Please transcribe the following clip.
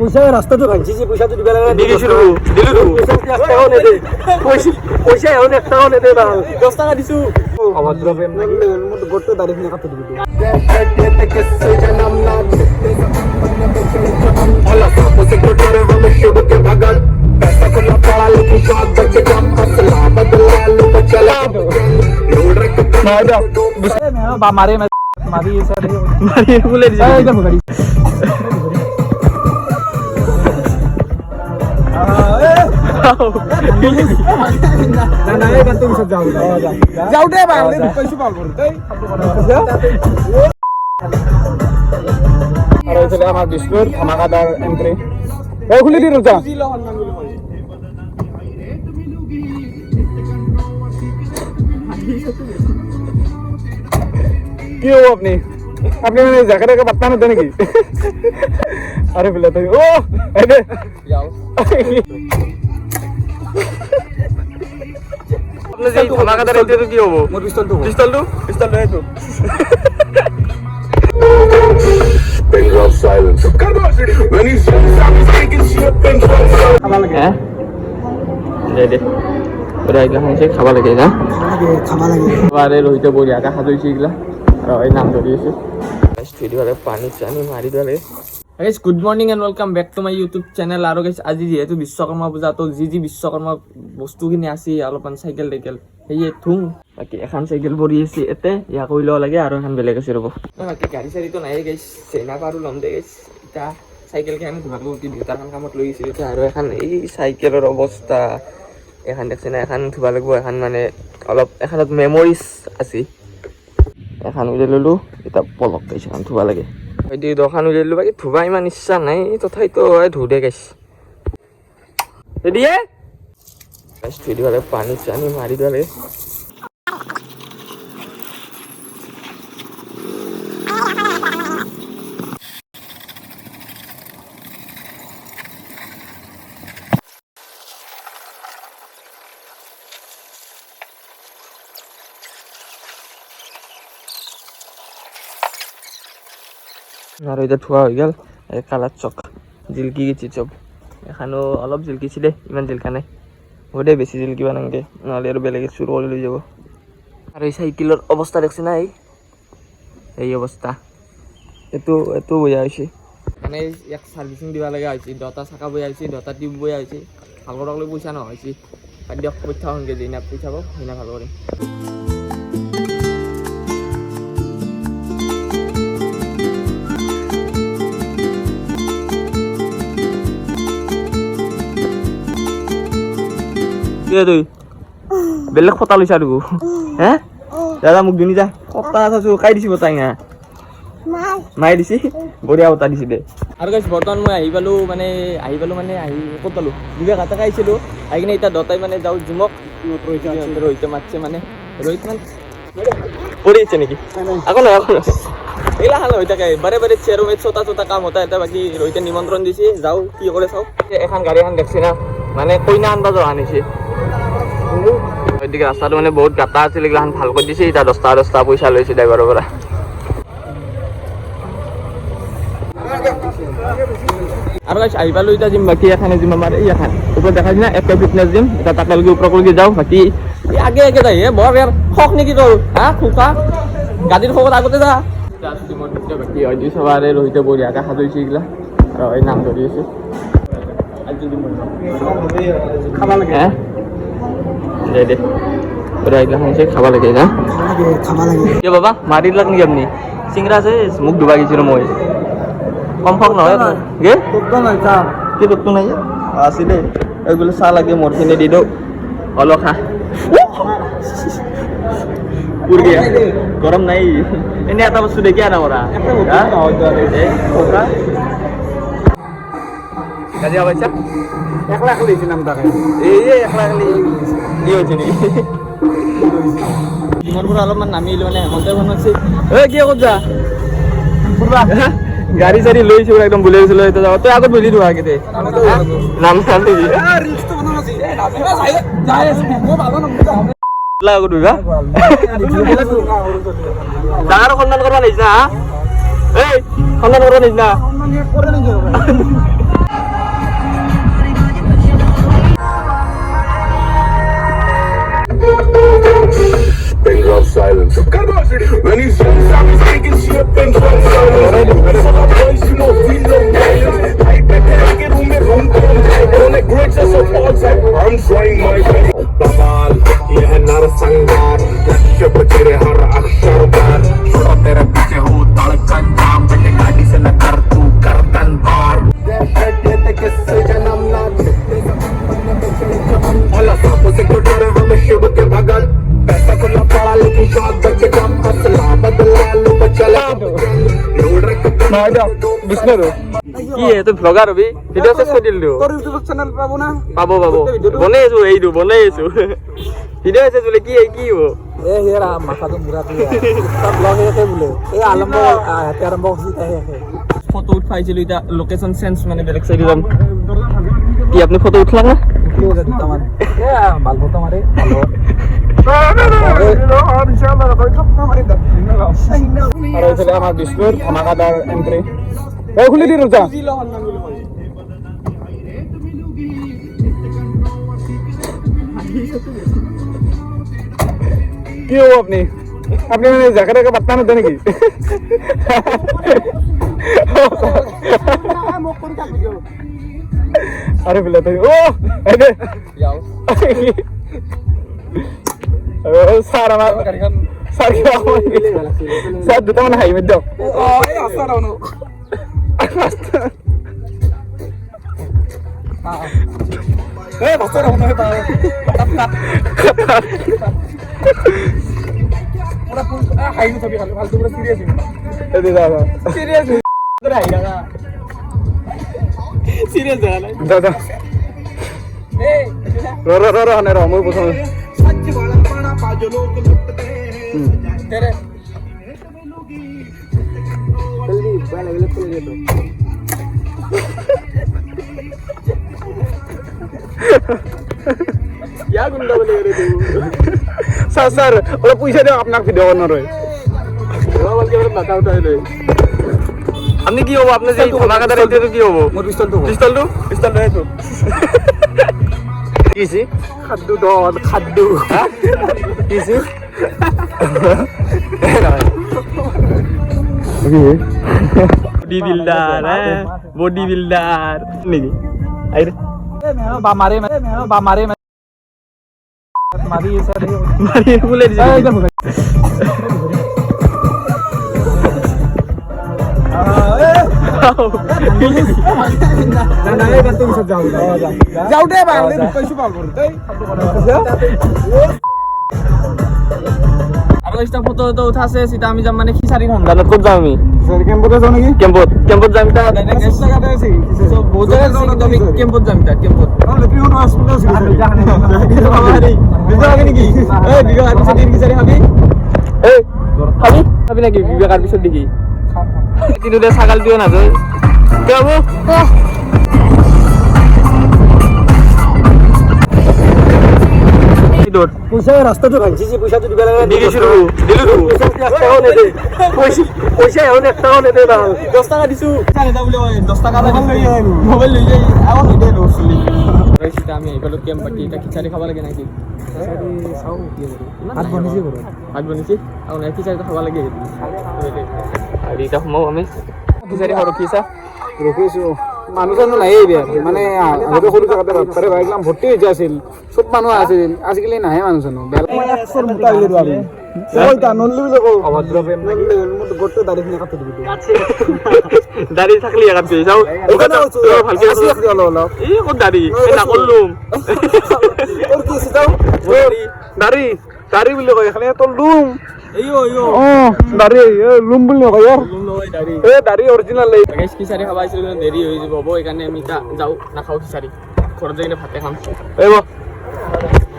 পইচা রাস্তাটো ভাঙছি যে পইচাটো দিব লাগে দি দিছিলো দিলো তো এক টাকাও নেদে পইচা পইচা এখন এক টাকাও নেদে না। দশ টাকা দিছো। অভদ্র প্রেম নাকি মোৰ গোটটো দাড়ি খিনি কাটি দিবি। বলে দে হব আপনি আপনি মানে জায়গাটাকে পাত্তা না নাকি আরে ফেলে তুমি ও এই দে আপনার যে ধামাকাদার এন্ট্রি কি হবো মোৰ পিস্তলটো পিস্তলটো পিস্তলটো এইটো Pin drop silence. When he says I'm taking shit, pin drop silence. হ্যাঁ দে দে ওরা এগুলা খাইছে খাবা লাগে না খাবা লাগে রহিত এই নাম পানী চানী মাৰি দিলে good morning and welcome back to my YouTube channel আৰু গাইজ আজি যিহেতু বিশ্বকৰ্মা পূজা তো যি যি বিশ্বকৰ্মা বস্তুখিনি আছে অলপমান চাইকেল টাইকেল সেয়ে থুং। বাকী এখন চাইকেল পৰি আছে এতে ইয়াক কৰি ল'ব লাগে আৰু এখন বেলেগ আছে ৰ'ব। বাকী গাড়ী চাড়ীটো নাই গাইজ চেইনা পাৰো ল'ম দে গাইজ এতিয়া চাইকেলখন ধুমালো অতি দেউতাৰ কামত লৈ গৈছিলোঁ এতিয়া আৰু এখন এই চাইকেলৰ অৱস্থা। এখন দেখছে না এখন ধুব লাগিব এখন মানে অলপ এখনত মেমৰিজ আছে। এখন উলিয়াই ল'লোঁ, এতিয়া পলক গাইছে এখন ধুব লাগে। হয়তো দোকান উলিয়াই ল'লোঁ বাকী ধুবা ইমান ইচ্ছা নাই, তথাপিতো ধু দে গাইছ। ৰেডিয়ে? গাইছ, ধুই দিব লাগে পানী চানী মাৰি দিব আৰু এতিয়া ধোৱা হৈ গ'ল কালাৰ চক, জিলকি গেছি চব এখানো অলপ জিলকিছিলে ইমান জিলকা নাই। হ'ব দে বেছি জিলকিব নালাগে নহ'লে আৰু বেলেগে চুৰ কৰি লৈ যাব। আৰু এই চাইকেলৰ অৱস্থা দেখছি না এই? অৱস্থা এইটো এইটো বয়া হৈছে মানে ইয়াক চাৰ্ভিচিং দিব লগা হৈছে দহটা চাকা বয়া হৈছে দহটা টিউব বয়া হৈছে ভালো কৰাবলৈ পইচা নহয় হৈছে দিয়ক পইচা সংকে যিনা পইচা পাব সেইদিনা ভালো কৰিম কিয় তুই। বেলেগ ফটা লৈছা আৰু হে? দাদা মোক দুনি যা। ফটা আছো কাই দিছি ফটাই না। মায়ে দিছি। বঢ়িয়া ফটা দিছি দে। আৰু গাইছ বৰ্তমান মই আহি পালোঁ মানে আহি পালোঁ মানে আহি ক'ত পালোঁ? দুবে ঘাটাকে আহিছিলোঁ। আহি কিনে এতিয়া দতাই মানে যাওঁ জিমক। ৰোহিতে মাতছে। মানে। ৰোহিত মানে পৰি আছে নেকি? আকৌ নহয় আকৌ এইগিলা খান হৈ থাকে। বাৰে বাৰে চেয়াৰ মেট চটা চটা কাম হতা এটা বাকী ৰোহিতে নিমন্ত্ৰণ দিছে। যাওঁ কি কৰে চাওঁ। এখন গাড়ী এখন দেখছি না। মানে কইনা আনবা যোৱা আনিছে। ওইদিকে ৰাস্তাটো মানে বহুত গাটা আছিল এইগিলাখান ভালো কৰি দিছে এতিয়া দহটা দহটা পইচা লৈছে ড্ৰাইভাৰৰ পৰা। আৰু গাইছ আহি পালোঁ এতিয়া জিম বাকী এখানে জিম আমাৰ এই এখন। ওপৰত দেখাইছে না একে ফিটনেছ জিম এতিয়া তাকে লগি ওপৰক লগি যাওঁ বাকী আগে আগে যাই বৰ ইয়াৰ শখ নেকি তোৰ হা খোকা? গাড়ীৰ শখত আগতে যা। বাকী হয়তো সবাৰে ৰহিতে বঢ়িয়াকৈ সাজৰিছে এইগিলা। আৰু এই নাম ধৰি আছে। খাবা লাগে হ্যাঁ দে। ওরা এগুলা খাবা লাগে না? খাবা লাগে কে বাবা দিলাক নেকি আপুনি চিংৰা আছে মোক ডুবাই গৈছিলোঁ মই। কমফৰ্ম নহয় গে? কি তোকটো নাই? আছিলে এইগুলো চাহ লাগে মোৰখিনি দি দিওঁ অলপ খা। পুৰ গিয়া গৰম নাই। এনে এটা বস্তু দেখি আনা পৰা কাজিয়া পাইছা এক লাখ লৈছিলাম তাকে। এই যে একলা খালি কি হৈছে নেকি জিমৰ পৰা অলপমান নামি আহিলোঁ মানে হেমন্তৰ ফোন আছে। ঐ কি ক'ত যা ফুৰবা গাড়ী চাড়ী লৈছোঁ একদম বুলাই গৈছিলোঁ এতিয়া যাব। তই আগত বহি দিওঁ আগতে নাম চাম নেকি? Things drop silence. When he's young I'm she a pin drop silence. For her boys, you know we love violence. I bet that I get room in room comes. Don't agree just a part time. I'm trying my best. Babal, ये है नर संगार, लक्ष्य बचे a अक्षर पर. কি এ তো vlogger হবি? Video শেষ করে দিলু তোর ইউটিউব চ্যানেল পাবো না? পাবো পাবো। বনেছো এই দু বনেছো ভিডিও শেষ কি এই কি ও এ হেরা মাথা তো মুরা তুই সব ব্লগ ফটো উঠাইছিল এটা লোকেশন চেঞ্জ মানে ব্যাক সাইড কি আপনি ফটো উঠলাম না? দুটামান এ ভালো ফটো মাৰে আর হয়েছিল আমার বিষ্ণুর ধমাকাদার এন্ট্রি এই খুলে দিন রোজা কি হব আপনি? আপনি মানে জায়গাটাকে বার্তা নতে নাকি? আরে ফেলে তুই ও এই দে ও স্যার আমার স্যার কি আমার স্যার দুটো মানে হাই মধ্যে এই দে দাদা সিরিয়াস দেখা নাই দাদা র র র র নে র মই প্রথমে ইয়া গুন্ডা বলে রে তুই স্যার স্যার ওরা পয়সা দিও আপনার ভিডিও বানানোর হয় বলকে বলে মাথা উঠাই লই আপনি কি হব? আপনি যে ধমাকাদার এতে কি হব? মোৰ পিষ্টলটো পিস্তলটো পিস্তলটো এইটো কিছি খাদ্য দল খাদ্য। কিছি বডি বিল্ডার হ্যাঁ? Body builder. নাকি? আইরে বা মাৰে বা মাৰে মাৰি আছে মারি বলে দিছে। যাওঁ। দে বা কৈছো পাল কৰি তই আৰু ফটো তো উঠাছে সিটা আমি যাম মানে খিচাৰি খাম। ক'ত যাম আমি? কেম্পতে যাও নাকি? কেম্পত কেম্পত যাম এতিয়া বহুত জাগা কিন্তু আমি কেম্পত যাম এতিয়া কেম্পত। এই খাবি? খাবি নাকি? বিবেকাৰ পিছত দেখি ছাগল ছাগাল দিও না তো বাবু? পইচা ৰাস্তাটো ভাঙিছে যে পইচাটো দিব লাগে দিছো দিলো পইচা পইচা এখন একটাও নেদে না। দহ টকা দিছো দহ টকা মোবাইল লৈ যাই আকৌ নিদে চলি আমি আহিপালো কেম্প পাতি এতিয়া খিচাৰি খাব লাগে নাকি? ভাত বনিছে ঘৰত ভাত বনিছে আৰু নাই খিচাৰিটো খাব লাগে। আৰু এতিয়া সোমাও আমি। খিচাৰি খাওঁ ৰখি চা। মানুহ চানুহ নাই মানে আগতে সৰু থাকোঁতে বাপ্পাৰে বাইকলাম ভৰ্তি হৈ আছিল চব মানুহ আছিল আজিকালি নাহে মানুহ চানুহ বেয়া অভদ্ৰ প্ৰেম নাকি গোটেই দাড়িখিনি কাটি দিবি দাড়ি থাকলি চাও ভালকে। এই ক'ত দাড়ি যাওঁ দাড়ি দাড়ি বুলি কয় এখানে তোৰ লুম এই ও এই ও অ দাড়ি এ লুম বুলি নকয় ইয়াৰ লুম নহয় দাড়ি এ দাড়ি অৰিজিনেল এই dari খিচাৰি খাব আহিছিলোঁ কিন্তু দেৰি হৈ যাব সেইকাৰণে আমি এতিয়া যাওঁ নাখাওঁ Eh ঘৰত